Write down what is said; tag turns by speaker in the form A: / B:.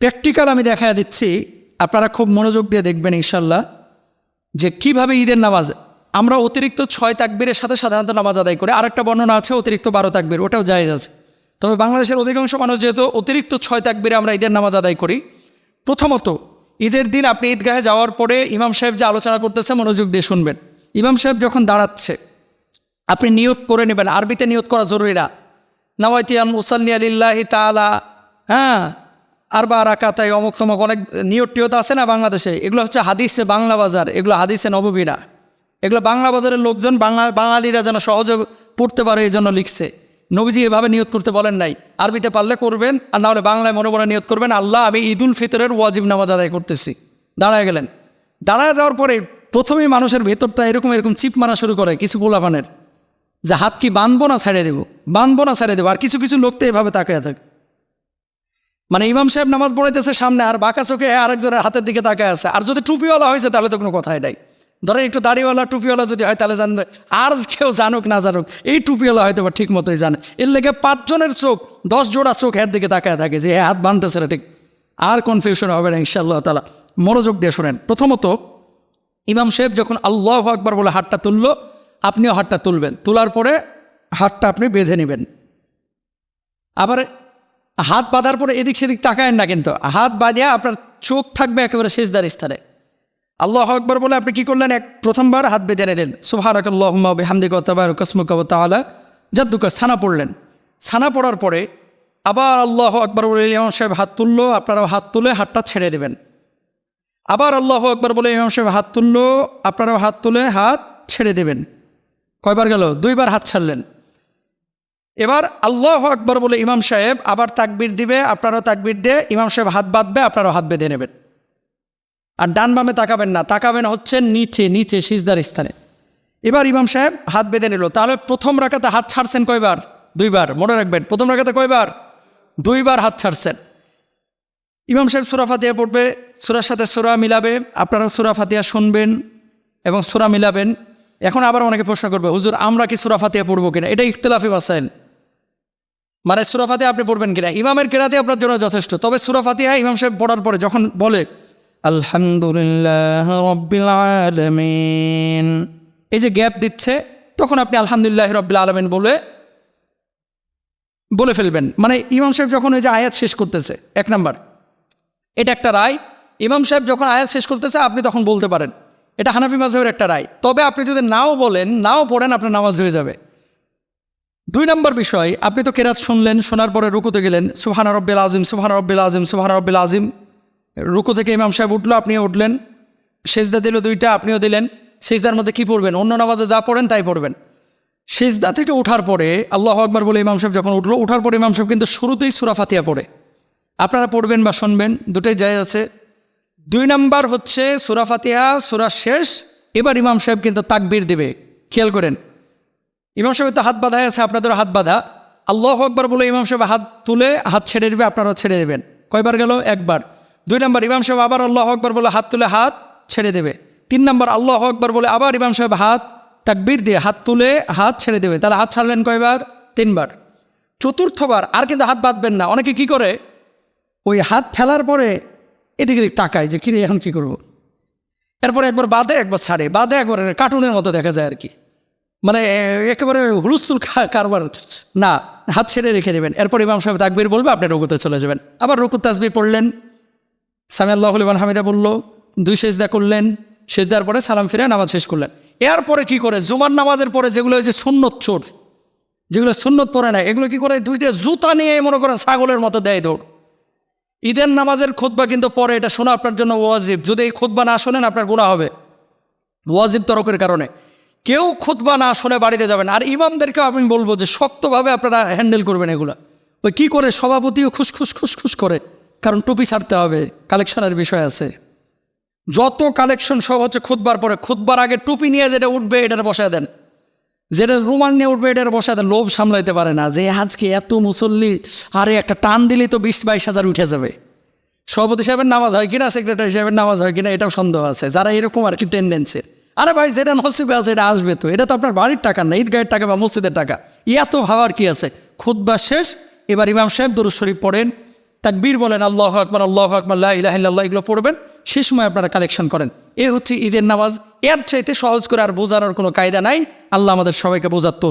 A: Practical আমি দেখা দিচ্ছি, আপনারা খুব মনোযোগ দিয়ে দেখবেন ইনশাল্লাহ যে কীভাবে ঈদের নামাজ, আমরা অতিরিক্ত ছয় তাকবীরের সাথে সাধারণত নামাজ আদায় করি, আরেকটা বর্ণনা আছে অতিরিক্ত বারো তাকবীর, ওটাও জায়েজ আছে। তবে বাংলাদেশের অধিকাংশ মানুষ যেহেতু অতিরিক্ত ছয় তাকবীরে আমরা ঈদের নামাজ আদায় করি, প্রথমত ঈদের দিন আপনি ঈদগাহে যাওয়ার পরে ইমাম সাহেব যে আলোচনা করতেছে, মনোযোগ দিয়ে শুনবেন। ইমাম সাহেব যখন দাঁড়াচ্ছে, আপনি নিয়োগ করে নেবেন, আরবিতে নিয়োগ করা জরুরি না। নওয়াইতিয়াম মুসাল্লি আলিল্লাহি তালা হ্যাঁ আর বা রাকাতাই অমুক তমক অনেক নিয়ত টিয়ত আছে না বাংলাদেশে? এগুলো হচ্ছে হাদিসে বাংলা বাজার, এগুলো হাদিসে নববীরা। এগুলো বাংলা বাজারের লোকজন, বাংলা, বাঙালিরা যেন সহজে পড়তে পারে এই জন্য লিখছে। নবীজি এভাবে নিয়ত করতে বলেন নাই। আরবিতে পারলে করবেন, আর নাহলে বাংলায় মনে মনে নিয়ত করবেন, আল্লাহ, আমি ঈদুল ফিতরের ওয়াজিব নামাজ আদায় করতেছি। দাঁড়ায় গেলেন। দাঁড়ায় যাওয়ার পরে প্রথমেই মানুষের ভেতরটা এরকম এরকম চিপ মারা শুরু করে কিছু গোলাপানের। যে হাত কি বাঁধবো না ছেড়ে দেবো? বাঁধবো না ছেড়ে দেবো? আর কিছু কিছু লোক তো এভাবে তাকিয়ে থাকে। মানে ইমাম সাহেব নামাজ পড়াইতেছে সামনে আর বাঁকা চোখে আরেকজনের হাতের দিকে তাকায় আছে। আর যদি টুপিওয়ালা হয়েছে তাহলে তো কোনো কথাই নাই। ধরেন একটু দাড়িওয়ালা, টুপিওয়ালা যদি হয় তাহলে জানবে। আর কেউ জানুক না জানুক, এই টুপিওয়ালা হয়তো বা ঠিক মতোই জানে। এর লেগে পাঁচজনের চোখ, দশ জোড়া চোখ এর দিকে তাকায় থাকে যে হাত বাঁধতেছে না ঠিক। আর কনফিউশন হবে না, ইনশাআল্লাহ তালা মনোযোগ দিয়ে শোনেন। প্রথমত, ইমাম সাহেব যখন আল্লাহ আকবার বলে হাতটা তুললো, আপনিও হাতটা তুলবেন। তোলার পরে হাতটা আপনি বেঁধে নেবেন। আবার হাত বাঁধার পরে এদিক সেদিক তাকায়েন না কিন্তু। হাত বাঁধিয়া আপনার চোখ থাকবে একেবারে শেষদার স্থানে। আল্লাহ আকবর বলে, আপনি কি করলেন? এক প্রথমবার হাত বেঁধে নিলেন। সুহারকাল্লাহমা হামদি কতাবার কসমুকাব তাহলা জাদ্দুকা ছানা পড়লেন। ছানা পড়ার পরে আবার আল্লাহ আকবর বলে, ইমাম সাহেব হাত তুললো, আপনারাও হাত তুলে হাতটা ছেড়ে দেবেন। আবার আল্লাহ আকবর বলে, ইমাম সাহেব হাত তুললো, আপনারাও হাত তুলে হাত ছেড়ে দেবেন। কয়বার গেল? দুইবার হাত ছাড়লেন। এবার আল্লাহ আকবর বলে ইমাম সাহেব আবার তাকবির দিবে, আপনারাও তাকবির দিয়ে ইমাম সাহেব হাত বাঁধবে, আপনারাও হাত বেঁধে নেবেন। আর ডান বামে তাকাবেন না, তাকাবেন হচ্ছে নিচে নিচে, সিজদার স্থানে। এবার ইমাম সাহেব হাত বেঁধে নিল, তাহলে প্রথম রাখাতে হাত ছাড়ছেন কয়বার? দুইবার, মনে রাখবেন, প্রথম রাখাতে কয়বার? দুইবার হাত ছাড়ছেন। ইমাম সাহেব সুরা ফাতিয়া পড়বে, সুরার সাথে সুরা মিলাবে, আপনারাও সুরা ফাতিয়া শুনবেন এবং সুরা মিলাবেন। এখন আবার অনেকে প্রশ্ন করবে, হুজুর, আমরা কি সুরা ফাতিয়া পড়ব কিনা? এটা ইখতলাফি মাসাইল। মানে সুরা ফাতিয়া আপনি পড়বেন কিনা? ইমামের কেরাতে আপনার জন্য যথেষ্ট। তবে সুরা ফাতিয়া ইমাম সাহেব পড়ার পরে যখন বলে, আলহামদুলিল্লাহ রব্বিল আলমিন, এই যে গ্যাপ দিচ্ছে, তখন আপনি আলহামদুলিল্লাহ রব্বিল আলমিন বলে বলে ফেলবেন। মানে ইমাম সাহেব যখন ওই যে আয়াত শেষ করতেছে, এক নাম্বার, এটা একটা রায়। ইমাম সাহেব যখন আয়াত শেষ করতেছে, আপনি তখন বলতে পারেন, এটা হানাফি মাঝহের একটা রায়। তবে আপনি যদি নাও বলেন, নাও পড়েন, আপনার নামাজ হয়ে যাবে। দুই নম্বর বিষয়, আপনি তো কেরাত শুনলেন, শোনার পরে রুকুতে গেলেন সুহানা রব্বিল আজিম সুহানা রব্বিল আজিম সুহানা রব্বিল আজিম রুকু থেকে ইমাম সাহেব উঠল, আপনিও উঠলেন। সেজদা দিল দুইটা, আপনিও দিলেন। সেজদার মধ্যে কি পড়বেন? অন্য নামাজে যা পড়েন তাই পড়বেন। সেজদা থেকে ওঠার পরে, আল্লাহ আকবর বলে ইমাম সাহেব যখন উঠল ওঠার পরে ইমাম সাহেব কিন্তু শুরুতেই সুরা ফাতিয়া পড়ে। আপনারা পড়বেন বা শুনবেন, দুটোই যায় আছে। দুই নাম্বার হচ্ছে সুরা ফাতিহা, সুরা শেষ, এবার ইমাম সাহেব কিন্তু তাকবির দেবে। খেয়াল করেন ইমাম সাহেব তো হাত বাঁধাই আছে আপনাদের হাত বাঁধা। আল্লাহ আকবর বলে ইমাম সাহেব হাত তুলে হাত ছেড়ে দেবে, আপনারাও ছেড়ে দেবেন। কয়বার গেল? একবার। দুই নম্বর, ইমাম সাহেব আবার আল্লাহ আকবর বলে হাত তুলে হাত ছেড়ে দেবে। তিন নম্বর, আল্লাহ আকবর বলে আবার ইমাম সাহেব হাত তাকবির দিয়ে হাত তুলে হাত ছেড়ে দেবে। তাহলে হাত ছাড়লেন কয়বার? তিনবার। চতুর্থবার, আর কিন্তু হাত বাঁধবেন না। অনেকে কি করে? ওই হাত ফেলার পরে এদিকে তাকায় যে কিরে, এখন কি করব। এরপরে একবার বাদে একবার ছাড়ে। বাদে একবার কার্টুনের মতো দেখা যায় আর কি। মানে একেবারে হুলস্থুল কারবার। না, হাত ছেড়ে রেখে দেবেন। এরপর ইমাম সাহেব তাকবির বলবে, আপনি রুকুতে চলে যাবেন। আবার রুকুত তাসবি পড়লেন। সামি আল্লাহ ইমান হামিদা বলল, দুই সেজদা করলেন, সেজদার পরে সালাম ফিরে নামাজ শেষ করলেন। এরপরে কি করে? জুমার নামাজের পরে যেগুলো হয়েছে সুন্নত চোর, যেগুলো সুন্নত পরে না, এগুলো কি করে? দুইটা জুতা নিয়ে মনে করেন ছাগলের মতো দেয় দৌড়। ঈদের নামাজের খোদবা কিন্তু পরে, এটা শোনা আপনার জন্য ওয়াজিব। যদি এই খোদবা না শোনেন, আপনার গুণা হবে। ওয়াজিব তরকের কারণে। কেউ খুতবা না শুনে বাড়িতে যাবেন। আর ইমামদেরকেও আমি বলব যে শক্তভাবে আপনারা হ্যান্ডেল করবেন এগুলো। ওই কী করে সভাপতিও খুসখুস খুসখুস করে। কারণ টুপি ছাড়তে হবে, কালেকশনের বিষয় আছে। যত কালেকশন সব হচ্ছে খুতবার পরে। খুতবার আগে টুপি নিয়ে যেটা উঠবে এটার বসায় দেন। যেটা রুমাল নিয়ে উঠবে এটার বসায় দেন। লোভ সামলাইতে পারে না যে আজকে এত মুসল্লি, আরে একটা টান দিলেই তো বিশ বাইশ হাজার উঠে যাবে। সভাপতি সাহেবের নামাজ হয় কিনা, সেক্রেটারি সাহেবের নামাজ হয় কিনা, এটাও সন্দেহ আছে। যারা এরকম আর কি টেন্ডেন্সির আরে ভাই, যেটা নসিবে আছে এটা আসবে তো, এটা তো আপনার বাড়ির টাকা না, ঈদগাহের টাকা বা মসজিদের টাকা। এত ভাবার কি আছে? খুদ্া শেষ, এবার ইমাম সাহেব দরুদ শরীফ পড়েন, তাকবীর বলেন, আল্লাহ আকবর আল্লাহ আকবর ইলাহিল্লাহ এগুলো পড়বেন, সে সময় আপনারা কালেকশন করেন। এ হচ্ছে ঈদের নামাজ। এর চাইতে সহজ করে আর বোঝানোর কোনো কায়দা নাই। আল্লাহ আমাদের সবাইকে বোঝার